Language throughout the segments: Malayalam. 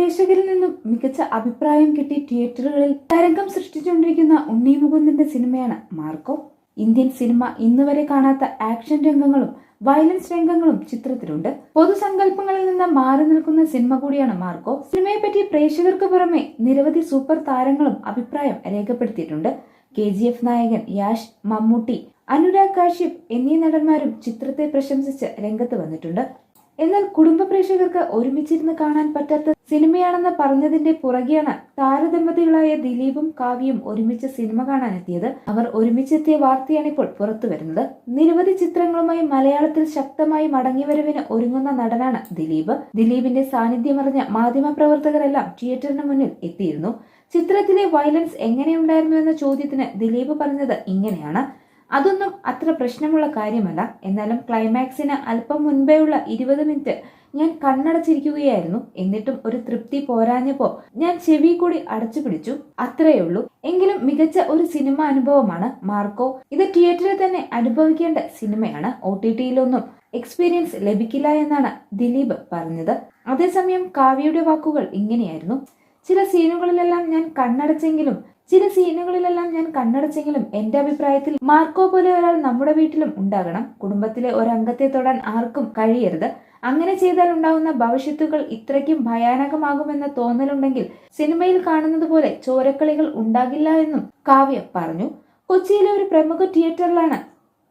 പ്രേക്ഷകരിൽ നിന്നും മികച്ച അഭിപ്രായം കിട്ടി തിയേറ്ററുകളിൽ തരംഗം സൃഷ്ടിച്ചുകൊണ്ടിരിക്കുന്ന ഉണ്ണി മുകുന്ദന്റെ സിനിമയാണ് മാർക്കോ. ഇന്ത്യൻ സിനിമ ഇന്നുവരെ കാണാത്ത ആക്ഷൻ രംഗങ്ങളും വയലൻസ് രംഗങ്ങളും ചിത്രത്തിലുണ്ട്. പൊതുസങ്കല്പങ്ങളിൽ നിന്ന് മാറി നിൽക്കുന്ന സിനിമ കൂടിയാണ് മാർക്കോ. സിനിമയെ പറ്റി പ്രേക്ഷകർക്ക് പുറമെ നിരവധി സൂപ്പർ താരങ്ങളും അഭിപ്രായം രേഖപ്പെടുത്തിയിട്ടുണ്ട്. കെ ജി എഫ് നായകൻ യാഷ് മമ്മൂട്ടി അനുരാഗ് കാശ്യപ് എന്നീ നടന്മാരും ചിത്രത്തെ പ്രശംസിച്ച് രംഗത്ത് വന്നിട്ടുണ്ട്. എന്നാൽ കുടുംബ പ്രേക്ഷകർക്ക് ഒരുമിച്ചിരുന്ന് കാണാൻ പറ്റാത്ത സിനിമയാണെന്ന് പറഞ്ഞതിന്റെ പുറകെയാണ് താരദമ്പതികളായ ദിലീപും കാവ്യയും ഒരുമിച്ച് സിനിമ കാണാനെത്തിയത്. അവർ ഒരുമിച്ചെത്തിയ വാർത്തയാണ് ഇപ്പോൾ പുറത്തു വരുന്നത്. നിരവധി ചിത്രങ്ങളുമായി മലയാളത്തിൽ ശക്തമായി മടങ്ങിവരവിന് ഒരുങ്ങുന്ന നടനാണ് ദിലീപ്. ദിലീപിന്റെ സാന്നിധ്യമറിഞ്ഞ മാധ്യമപ്രവർത്തകരെല്ലാം തിയേറ്ററിന് മുന്നിൽ എത്തിയിരുന്നു. ചിത്രത്തിലെ വയലൻസ് എങ്ങനെയുണ്ടായിരുന്നു എന്ന ചോദ്യത്തിന് ദിലീപ് പറഞ്ഞത് ഇങ്ങനെയാണ്. അതൊന്നും അത്ര പ്രശ്നമുള്ള കാര്യമല്ല. എന്നാലും ക്ലൈമാക്സിന് അല്പം മുൻപേയുള്ള ഇരുപത് മിനിറ്റ് ഞാൻ കണ്ണടച്ചിരിക്കുകയായിരുന്നു. എന്നിട്ടും ഒരു തൃപ്തി പോരാഞ്ഞപ്പോ ഞാൻ ചെവി കൂടി അടച്ചു പിടിച്ചു. അത്രയേ ഉള്ളൂ. എങ്കിലും മികച്ച ഒരു സിനിമ അനുഭവമാണ് മാർക്കോ. ഇത് തിയേറ്ററിൽ തന്നെ അനുഭവിക്കേണ്ട സിനിമയാണ്. ഒ ടി ടിയിലൊന്നും എക്സ്പീരിയൻസ് ലഭിക്കില്ല എന്നാണ് ദിലീപ് പറഞ്ഞത്. അതേസമയം കാവ്യയുടെ വാക്കുകൾ ഇങ്ങനെയായിരുന്നു. ചില സീനുകളിലെല്ലാം ഞാൻ കണ്ണടച്ചെങ്കിലും ചില സീനുകളിലെല്ലാം ഞാൻ കണ്ണടച്ചെങ്കിലും എന്റെ അഭിപ്രായത്തിൽ മാർക്കോ പോലെ ഒരാൾ നമ്മുടെ വീട്ടിലും ഉണ്ടാകണം. കുടുംബത്തിലെ ഒരംഗത്തെ തൊടാൻ ആർക്കും കഴിയരുത്. അങ്ങനെ ചെയ്താൽ ഉണ്ടാകുന്ന ഭവിഷ്യത്തുകൾ ഇത്രയ്ക്കും ഭയാനകമാകുമെന്ന തോന്നലുണ്ടെങ്കിൽ സിനിമയിൽ കാണുന്നത് പോലെ ചോരക്കളികൾ ഉണ്ടാകില്ല എന്നും കാവ്യ പറഞ്ഞു. കൊച്ചിയിലെ ഒരു പ്രമുഖ തിയേറ്ററിലാണ്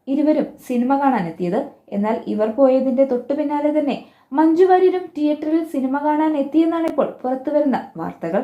ഇരുവരും സിനിമ കാണാനെത്തിയത്. എന്നാൽ ഇവർ പോയതിന്റെ തൊട്ടു പിന്നാലെ തന്നെ മഞ്ജു വാര്യരും തിയേറ്ററിൽ സിനിമ കാണാൻ എത്തിയെന്നാണ് ഇപ്പോൾ പുറത്തുവരുന്ന വാർത്തകൾ.